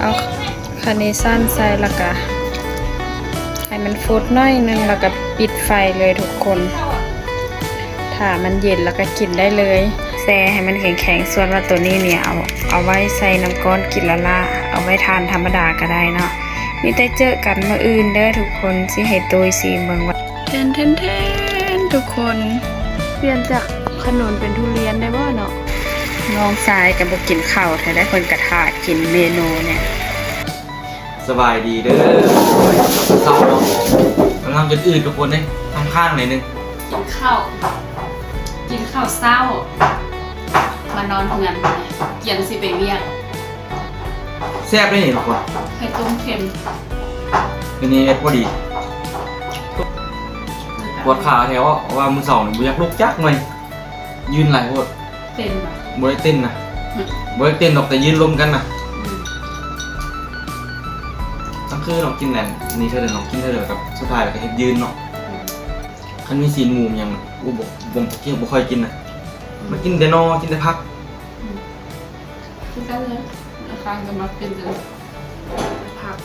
เอาคาเนชั่นใส่แล้วก็ให้มันฟุดน้อยนึงแล้วก็ปิดไฟเลยทุกคนถ้ามันเย็นแล้วก็กินได้เลยแช่ให้มันแข็งๆส่วนว่าตัวนี้เนี่ยเอาเอาไว้ใส่น้ำก้อนกินละละเอาไว้ทานธรรมดาก็ได้เนาะมีแต่เจอกันมาอื่นเด้อทุกคนสิให้ตัวสีเมืองว่าเทนเทนเทนทุกคนเปลี่ยนจากขนมเป็นทุเรียนได้บ่เนาะ น้องชายกับบุกินข้าวแต่ได้คนกระถาดกินเมนูเนี่ยสบายดีเด้อเศร้าเนาะกำลังจะอืดทุกคนเลยทำข้างหน่อยนึงกินข้าวกินข้าวเศร้ามานอนทำงานไปเกียนสิไปเวียกแซ่บได้เห็นทุกคนไข่ต้มเค็มเป็นนี้พอดีปวดขาแถวว่ามือสองเนี่ยบุอยากลุกจักหน่อยยืนไหลายโคตรเต็มอะ บริเต้นนะอืมบริเต้นดอกแต่ยืนลมกันนะอืมตั้งคือเรากินแหนนี่เธอเดินเรากินเธอเดินกับสุดท้ายก็เห็นยืนเนาะอืมคันมีซีนหมูมยังอูบอกผมเกี่ยวบ่ค่อยกินนะมากินแต่นอกินแต่พักคือกันเลยราคาจะมาเป็นเดือนผัก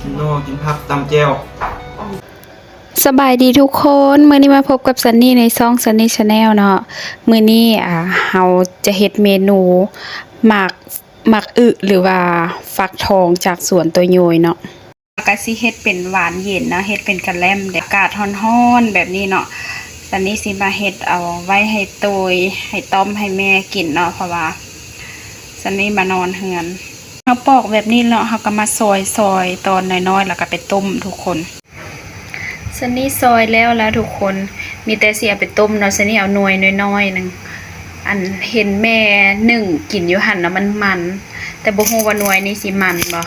กินนอกินพักตำแจ่ว สบายดีทุกคนมื้อนี้มาพบกับซันนี่ในช่องซันนี่ชาแนลเนาะมื้อนี้อ่าเฮาจะเฮ็ดเมนูหมักหมักอึหรือว่าฟักทองจากสวนตัวโยยเนาะก็สิเฮ็ดเป็นหวานเย็นนะเฮ็ดเป็นกะแลมแดดอากาศร้อนๆแบบนี้เนาะซันนี่สิมาเฮ็ดเอาไว้ให้โตยให้ต้มให้แม่กินเนาะเพราะว่าซันนี่มานอนเฮือนเฮาปอกแบบนี้เนาะเฮาก็มาซอยๆตอนน้อยๆแล้วก็ไปต้มทุกคน ซันนี่ซอยแล้วแล้วทุกคน มีแต่เสียไปต้มเนาะซันนี่เอาหน่วยน้อยๆหนึงอันเห็นแม่หนึ่งกินอยู่หันแล้วมันมัน แต่บ่ฮู้ว่าหน่วยนี้สิมันบ่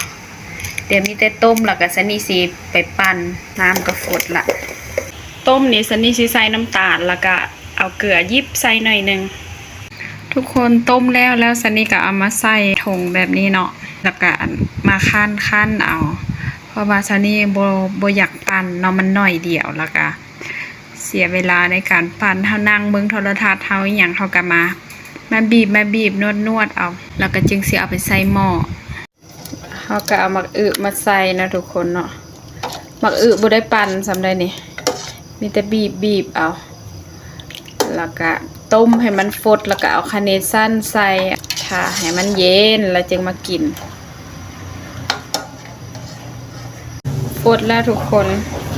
เดี๋ยวมีแต่ต้มแล้วก็ซันนี่สิไปปั่นน้ำก็ฟดละต้มนี่ซันนี่สิใส่น้ำตาลแล้วก็เอาเกลือยิบใส่หน่อยหนึงทุกคนต้มแล้วแล้วซันนี่ก็เอามาใส่ถุงแบบนี้เนาะแล้วก็มาคั่นคั่นๆเอา เพราะว่าซานี่โบโบอยากปั่นเนาะมันหน่อยเดียวแล้วก็เสียเวลาในการปั่นเท่านั่งเบิ่งโทรทัศน์เท่าอย่างเขาก็มามาบีบมาบีบนวดนวดเอา แล้วก็จึงเสิเอาไปใส่หม้อเขาก็เอามักอึมาใส่นะทุกคนเนาะมักอึบ่ได้ปั่นสำได้นี่มีแต่บีบบีบเอา แล้วก็ต้มให้มันฟดแล้วก็เอาคาร์เนชั่นใส่ค่ะให้มันเย็นแล้วจึงมากิน ฟดแล้วทุกคน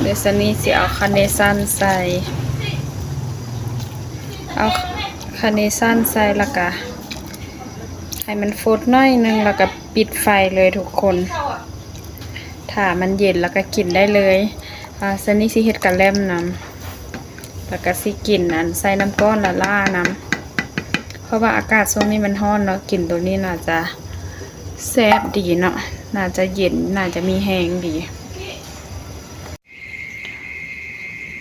เดยวซันนี่สิเอาคาเนชั่นใส่ เอาคาเนชั่นใส่ล้วก็ให้มันฟดน้อยนึงแล้วก็ปิดไฟเลยทุกคนถ้ามันเย็นแล้วก็กินได้เลยอ่าซันนี่สิเฮ็ดกะแลมน้ำแล้วก็สิกินอันใส่น้ำก้อนละล่าน้ำเพราะว่าอากาศช่วงนี้มันร้อนเนาะกินตัวนี้น่าจะแซ่บดีเนาะน่าจะเย็นน่าจะมีแหงดี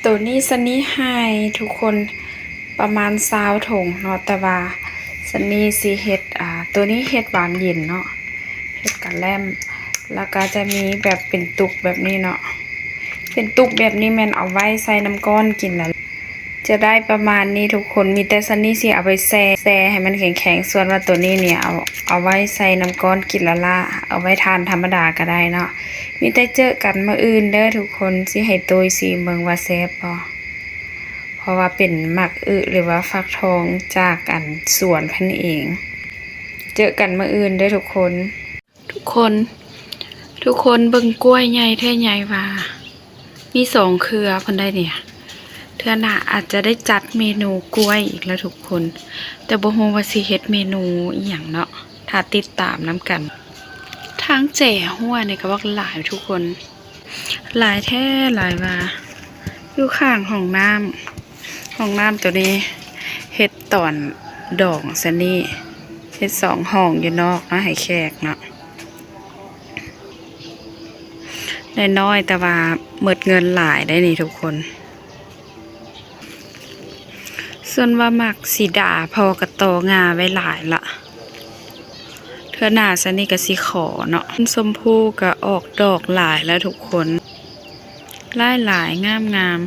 ตัวนี้ซันนี่ให้ทุกคนประมาณซาวถงเนาะแต่ว่าสันนี่สีเฮ็ดอ่าตัวนี้เฮ็ดหวานเย็นเนาะเฮ็ดกะแลมแล้วก็จะมีแบบเป็นตุกแบบนี้เนาะเป็นตุกแบบนี้แม่นเอาไว้ใส่น้ำก้อนกินแล้ว จะได้ประมาณนี้ทุกคนมีแต่ซันนี่สิเอาไปแช่แช่ให้มันแข็งๆส่วนว่าตัวนี้เนี่ยเอาเอาไว้ใส่น้ำก้อนกินละละเอาไว้ทานธรรมดาก็ได้เนาะมีแต่เจอกันมาอื่นเด้อทุกคนสิให้ตัวสีเมืองว่าแซ่บบ่เพราะว่าเป็นหมักอึหรือว่าฟักทองจากกันส่วนพันเอง เจอกันมาอื่นเด้อทุกคน ทุกคน ทุกคนเบิ่งกล้วยใหญ่แท้ใหญ่ว่ามีสองเครือเพิ่นได้เนี่ย เทื่อหน้าอาจจะได้จัดเมนูกล้วยอีกแล้วทุกคน แต่บ่ฮู้ว่าสิเฮ็ดเมนูอีหยังเนาะถ้าติดตามนํกัน ทางแจ่หัวนี่ยก็ว่าหลายทุกคน หลายแท้หลายว่าอยู่ข้างห้องน้ำห้องน้ำตัวนี้เฮ็ดตอนดองซะนี่เฮ็ดสองห้องอยู่นอกนะให้แขกเนาะน้อยๆแต่ว่าหมดเงินหลายได้นี่ทุกคน ส่วนว่ามักสีดาพอกระโตงาไว้หลายละเทือหน้าซันนี่ก็สิขอเนาะชมพูก็ออกดอกหลายแล้วทุกคนหลายหลายงามงาม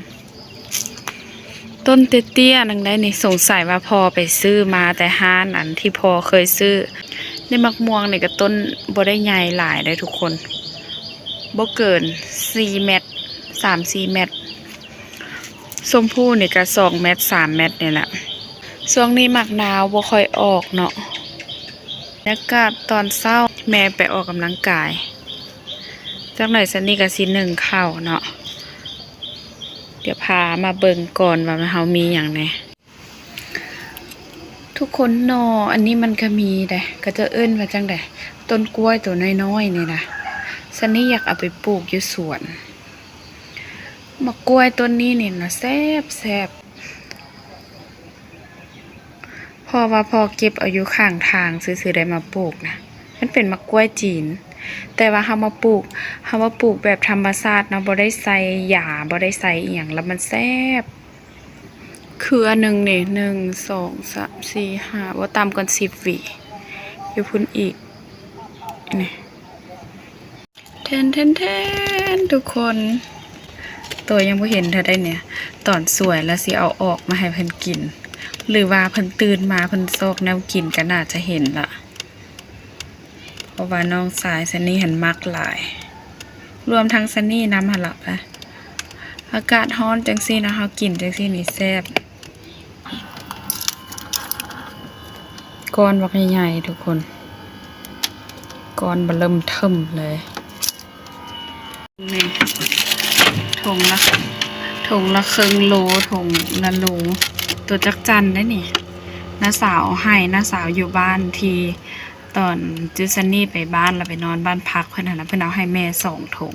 ต้นเตี้ยๆนังได้นี่สงสัยว่าพอไปซื้อมาแต่ห้านันที่พอเคยซื้อในมักม่วงเนี่ยก็ต้นบ่ได้ใหญ่หลายได้ทุกคนบ่เกิน4เมตร3 4เมตร ส้มพู่นี่ก็2เมตร3เมตรนี่แหละช่วงนี้หมักหนาวบ่ค่อยออกเนาะบรรยากาศตอนเช้าแม่ไปออกกำลังกายจักหน่อยสันนี่ก็สิหนึ่งเข้าเนาะเดี๋ยวพามาเบิ่งก่อนว่าเฮามีอย่างไหนทุกคนนออันนี้มันก็มีแต่ก็จะเอิ้นว่าจังไดต้นกล้วยตัวน้อยๆนี่นะซันนี่อยากเอาไปปลูกอยู่สวน มะกล้วยต้นนี้นี่นะแซ่บแซ่บพอว่าพอเก็บอายู่ข้างทางซื้อๆได้มาปลูกนะมันเป็นมะกล้วยจีน แต่ว่าเฮามาปลูกเฮามาปลูกแบบธรรมชาตินะบ่ได้ใส่หญ้าบ่ได้ใส่อีหยังแล้วมันแซ่บคืออันหนึงนี่หนึ่งสองสามสี่ห้าบ่าต่ำกว่าสิบหวีอยู่พุ่นอีกนี่แทนแทนแทนทุกคน ตัวยังบ่เห็นเธอได้เนี่ย ตอนสวยแล้วสิเอาออกมาให้เพิ่นกิน หรือว่าเพิ่นตื่นมาเพิ่นซอกแนวกินก็น่าจะเห็นละเพราะว่าน้องสายซันนี่หันมักหลาย รวมทั้งซันนี่น้ำหันหลับอะอากาศร้อนจังซี่นะเฮากินจังซี่นี่แซ่บก้อนบักใหญ่ๆทุกคนก้อนบะเริ่มเทิมเลยนี่ ถุงละถุงละครึ่งโลถุงละโลตัวจักจันได้นี่น้าสาวให้น้าสาวอยู่บ้านทีตอนจูซันนี่ไปบ้านเราไปนอนบ้านพักเพื่อนนะเพื่อนเอาให้แม่สองถุง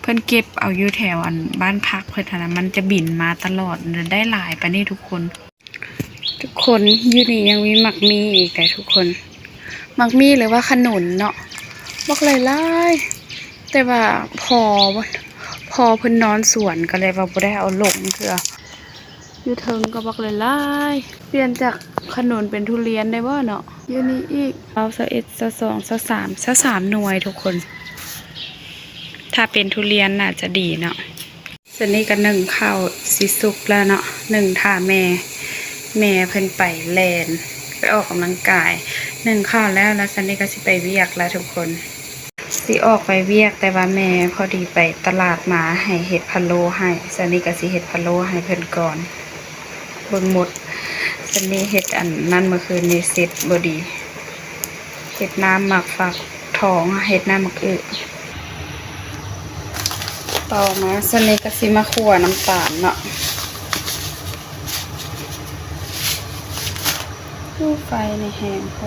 เพื่อนเก็บเอาอยู่แถวอันบ้านพักเพื่อนนะมันจะบินมาตลอดได้หลายไปนี่ทุกคน ทุกคนอยู่นี่ยังมีหมักมีอีกแต่ทุกคนหมักมีหรือว่าขนุนเนาะบอกเลยไล่แต่ว่าพอ อเพิ่นนอนสวนก็เลยว่าบ่ได้เอาลงเถื่ออยู่เทิงก็บอกเลยไล่เปลี่ยนจากขนุนเป็นทุเรียนได้บ่เนาะอยู่นี่อีกเอาสะเอ็ดสะสองสะสามสะสามหน่วยทุกคน ถ้าเป็นทุเรียนน่าจะดีเนาะสนนี้ก็หนึ่งข้าวสิสุกแล้วเนาะหนึ่งท่าแม่แม่เพิ่นไปแลนไปออกกำลังกายหนึ่งข้าวแล้วแล้วซันนี่ก็สิไปเวียกแล้วทุกคน สิออกไปเวียกแต่ว่าแม่พอดีไปตลาดมาให้เห็ดพะโล้ให้ซันนี่ก็สิเห็ดพะโล้ให้เพิ่นก่อนเบิ่งหมดซันนี่เห็ดอันนั่นเมื่อคืนนี้เสร็จบดีเห็ดน้ำหมักฝักทองเห็ดน้ำหมักอึต่อมาซันนี่ก็สิมาคั่วน้ำตาลเนาะตู้ไฟในแหงโค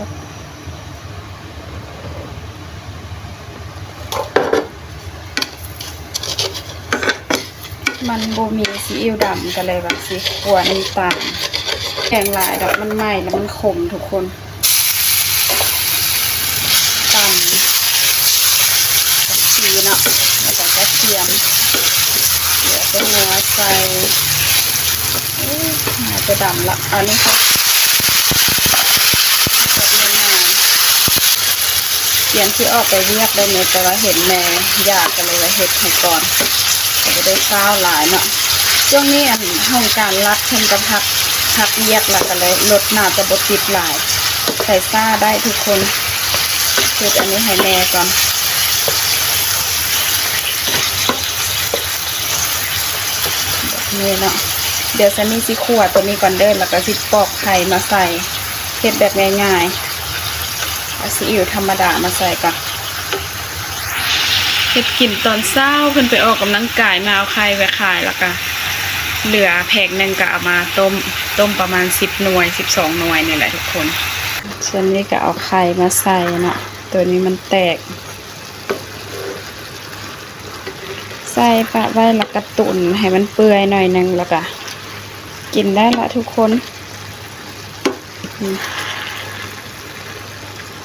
มันโบมีซีอิ๊วดำกันเลยแบบสีขวน้ำตาลแกงหลายดอกมันไหม้แล้วมันขมทุกคนตำกับชีเนาะแล้วก็กระเทียมเดี๋ยวเป็เนื้อใส่เอ๊ะน่าจะดำละอันนี้ค่ะเรียนที่ออกไปเรียกได้เมแต่ว่าเห็นแม่ยากกันเลยว่าเห็ดให้ก่อน จะได้ข้าวหลายเนาะช่วงนี้อันห้องการรัดเพิ่นกระพักพักเรียกละกันเลยลดหนาจะบดติดหลาย ใส่ซ่าได้ทุกคนเฮ็ดอันนี้ให้แม่ก่อนนี้เนาะเดี๋ยวซันนี่สิขวดตัวนี้ก่อนเด้อแล้วก็สิปอกไข่มาใส่เฮ็ดแบบง่ายๆเอาซีอิ๊วธรรมดามาใส่ก่อน เฮ็ดกินตอนเช้าเพิ่นไปออกกำลังกายมาเอาไข่ไปขายแล้วก็เหลือแผงหนึงก็เอามาต้มต้มประมาณ10หน่วย12หน่วยนี่แหละทุกคนส่วนนี้ก็เอาไข่มาใส่เนาะตัวนี้มันแตก ใส่ปะไว้แล้วก็ตุ่นให้มันเปื่อยหน่อยนึงแล้วก็กินได้ละทุกคน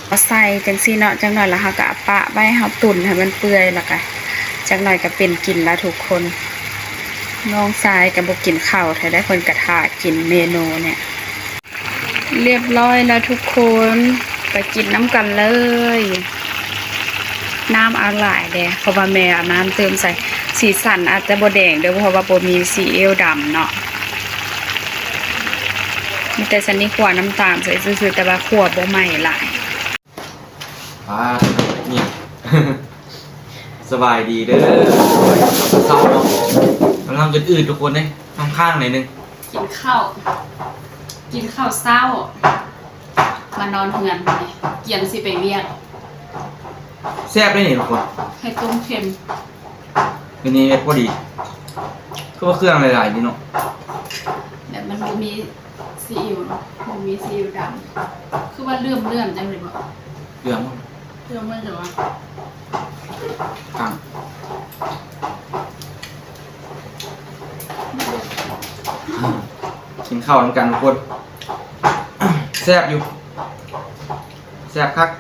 เอาใส่จังซี่เนาะจังหน่อยแล้วเฮาก็ปะไว้เฮาตุ่นให้มันเปื่อยแล้วก็จังหน่อยก็เป็นกินแล้วทุกคนน้องชายก็บ่กินข้าวถ้าได้คนกระทากินเมนูเนี่ย เรียบร้อยแล้วทุกคนไปกินน้ำกันเลย น้ำอาหลายเด้เพราะว่าแม่น้ำเติมใส่สีสันอาจจะบ่แดงเด้อเพราะว่าโบมีซีเอวดำเนาะมีแต่สันนี่ขวน้ำตาลใส่ซื่อๆแต่ว่าขวบ่ใหม่หลาย อ่าเนี่ยสบายดีเด้อเศร้าเนาะกำลังจนอืดทุกคนเลยข้างๆหน่อยนึงกินข้าวกินข้าวเศร้ามานอนเฮือนไปเกียนสิไปเวียกแซ่บได้นี่ทุกคนให้ต้มเค็มวันนี้พอดีคือว่าเครื่องหลายๆนี่เนาะแบบมันบ่มีซีอิ๊วเนาะบ่มีซีอิ๊วดำคือว่าเลื่อมเลื่อมจังเลยบ่เครื่อง เลื่อมมันเหรอวะกลางกินข้าวน้ำกันทุกคนแซ่บอยู่แซ่บคัก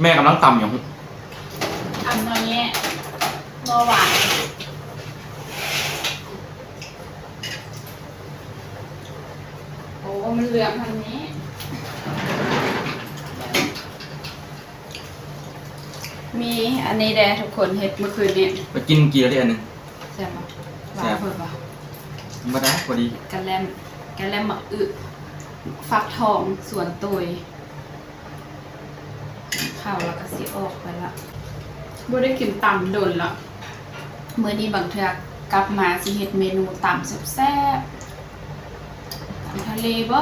แม่กำลังตำอยู่อันน้อยแยะบ่หวานโอ้มันเหลืองทางนี้ มีอันนี้แดทุกคนเฮ็ดเมื่อคืนนี้ไปกินกี่แล้วได้อันหนึงแซ่บปะหวาแซ่นบเพิ่นปะมาได้พอดีกะแลมกะแลมหมักอึฟักทองสวนตุยข้าวแล้วก็สิออกไปละบ่ได้กินตำโดนละมื้อนี้บางเทื่อกลับมาสิเฮ็ดเมนูตำแซ่บๆตำทะเลบ่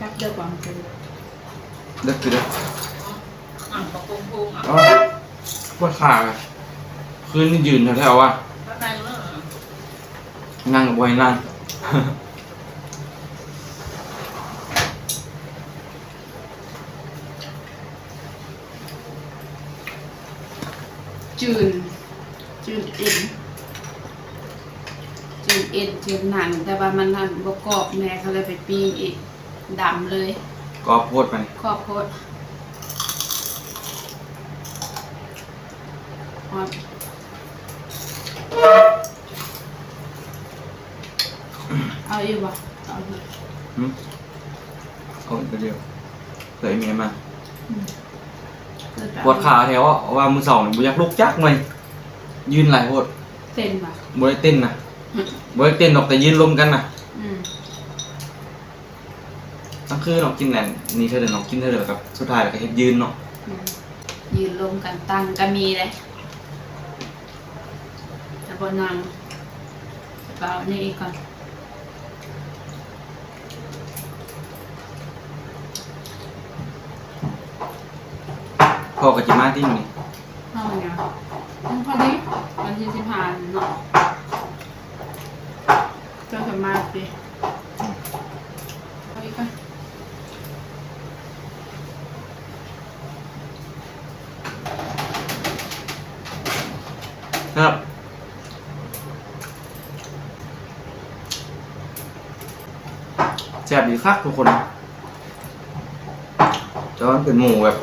กลับเด้อบ่คือ เลิกคือเลิกอ่างปะปงปงอะอ๋อปวดขาเลยคืนนี่ยืนแถวๆว่ะ ก็ได้เด้อนั่งกับบอยนั่ง จืน จืนเอ็น จืนเอ็นจืนหนังแต่ว่ามันนั่นบ่กรอบแม่เขาเลยไปปิ้งอีกดำเลย ก็โพดไปขอบโพดฮอตเอาอยู่บ่เอาอยู่หืมเอาอีกเดียวเหลยเมียมาเกิดปวดขาแถวว่ามือสองบุยักลุกจักเลยยืนหลายโพดเต้นบ่บได้เต้นนะบได้เต้นหรอกแต่ยืนลมกันนะ อืม ทั้งคืนเรากินแหนนี่เธอเดินเรากินเธอเดินกับสุดท้ายเราก็เห็นยืนเนาะอืมยืนลงกันตั้งก็มีเลยแต่บนนางเปล่านี่อีกก่อนพ่อกับจิมาที่นี่เอาไงอืมพอดีวันที่สิบห้าเนาะเจอกันมากดิเอาอีกก่อน ครับแซ่บดีคักทุกคนแต่ว่ามันเป็นหมูแบบ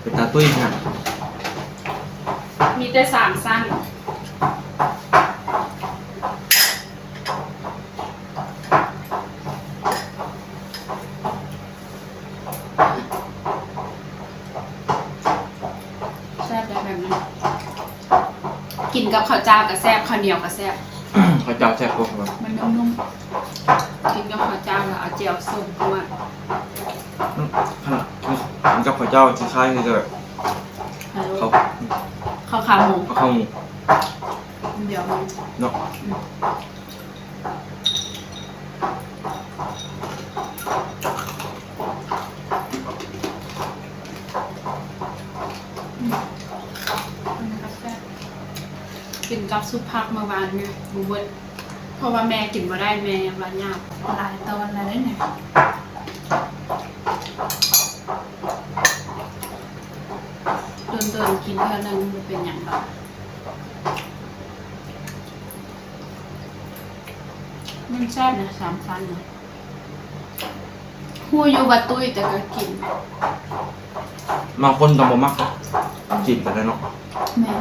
เป็นตาตุ้ยขนาดมีแต่สามสั้นแซ่บได้แบบนี้กินกับข้าวเจ้ากับแซ่บข้าวเหนียวกับแซ่บ เขาเจ้าแซ่บพวกเรา มันนุ่มๆกินกับข้าว เจ้าแล้วเอาเจียวส้มเข้ามาขนาดมันกับเขาเจ้าคล้ายๆคือแบบฮัลโหลเขาข้าวขาหมูเอาเข้าหมูเดี๋ยวมันเนาะมันก็แซ่บกินกับซุปผักเมื่อวานเนี่ยบูเบิด เพราะว่าแม่กินมาได้แม่วันยากหลายตอนแล้วเนี่ยเดินเดินๆกินเท่านั้นมันเป็นอย่างไรมันแซ่บนะสามชั้นนะหูอยู่บัดตุ้ยแต่ก็กิน บางคนก็บ่มักเนาะกินไปแล้วเนาะแม่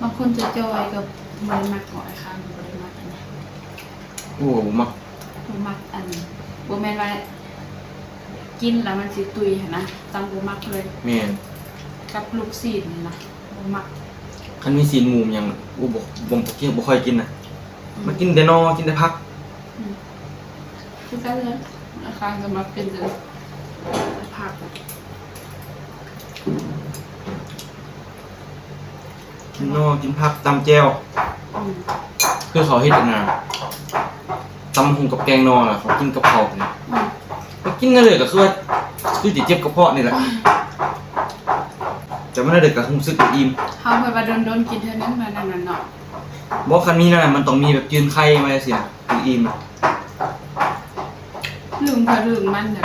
บางคนจะจอยกับบริมักหอยค่ะบริมักอันนี้ กูก็บ่มักบริมักอันบ่แม่นว่ากินแล้วมันสิตุยหั้นนะตังบ่มักเลยแม่นกับลูกซีดนี่นะบ่มักคันมีซีนหมูมยังอูบ่บ่บ่กินบ่ค่อยกินน่ะมากินแต่นอกินแต่ผักคือกันเลยราคาจะมาเป็นเดือนผักกินนอกินผักตำแจ่วอืมคือเขาเฮ็ดอันน่ะ ตำหุงกับแกงนอน่ะเขากินกับข้าวเนี่ยอืมก็กินนั่นเลยก็คือว่าคือสิเจ็บกระเพาะนี่แหละแต่มันได้ก็รู้สึกว่าอิ่มเฮาเพิ่นว่าโดนๆกินเท่านั้นมานั่นน่ะเนาะบ่คันมีนั่นน่ะมันต้องมีแบบจืนไข่มาสินะคืออิ่มลืมก็ลืมมันเด้อ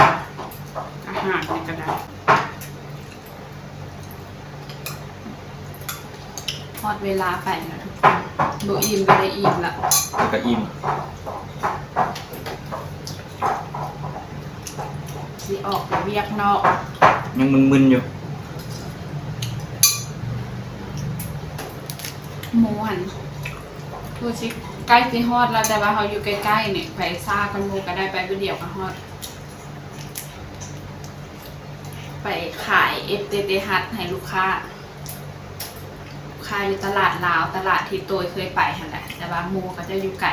อาหารนี่ก็ได้พอดเวลาไปนะทุกคนบ่อิ่มก็ได้อิ่มละแล้วก็อิ่ม สิออกไปเวียกนอกยังมึนๆอยู่ หมูหันดูสิใกล้สิฮอดแล้วแต่ว่าเขาอยู่ใกล้ๆเนี่ยไปซ่ากันหมูก็ได้ไปผู้เดียวก็ฮอด ไปขาย FTT ฮัทให้ลูกค้าลูกค้าอยู่ตลาดลาวตลาดที่ตัวเคยไปหั่นแหละแต่ว่าหมูก็จะอยู่ไกล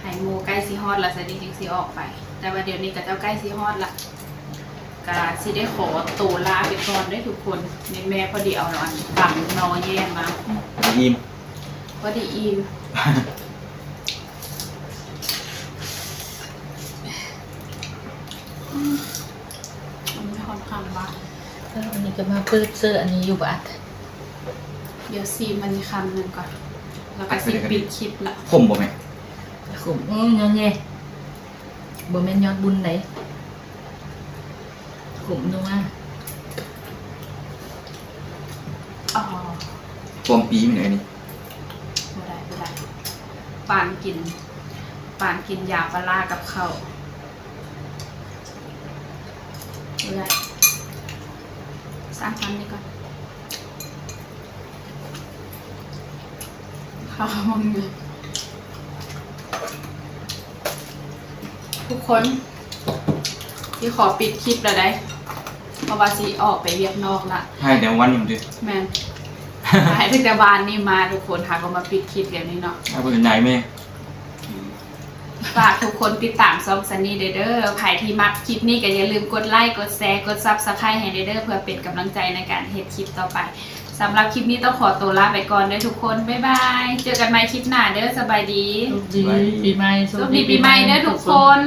ให้หมูใกล้สิฮอดแล้วสนิทจึงสิออกไป แต่ว่าเดี๋ยวนี้ก็เจ้าใกล้สิฮอดละก็สิได้ขอตัวลาไปก่อนได้อทุกคนนี่แม่พอดีเอานอนฝั่งนอแย่มาอิ่มพอดีอิมมันไม่ค่อนข้างบ้าเอออันนี้ก็มาเปิดเสื้ออันนี้อยู่บัดเดี๋ยวซีมันคำหนึ่งก่อน แล้วก็ซีปิดคลิปละขมบ่แม่ขุมอืมยังไง บ่แม่นยอดบุญไหนขุมนัวอ๋อปอมปีมันไหนนี่ไม่ได้ไม่ได้ปานกิน ปานกินยาปลาร้ากับข้าวไม่ได้สร้างพันนี้ก่อนข้าวมึงเนี่ย ทุกคนที่ขอปิดคลิปแล้วได้เพราะว่าซีออกไปเวียกนอกละให้แต่วันนี้มันดิแมนหายตั้งแต่บานนี่มาทุกคนค่ะก็มาปิดคลิปเดี๋ยวนี้เนาะถ้าเป็นนายแม่ฝากทุกคนติดตามซองซันนี่เด้อเด้อใครที่มักคลิปนี้ก็อย่าลืมกดไลค์ กดแชร์ กดซับสไครต์ให้เด้อเด้อเพื่อเป็นกำลังใจในการเฮ็ดคลิปต่อไป สำหรับคลิปนี้ต้องขอตัวลาไปก่อนเด้อทุกคน บ๊ายบาย เจอกันใหม่คลิปหน้าเด้อสบายดีสุขดีปีใหม่ สวัสดีปีใหม่เด้อทุกคน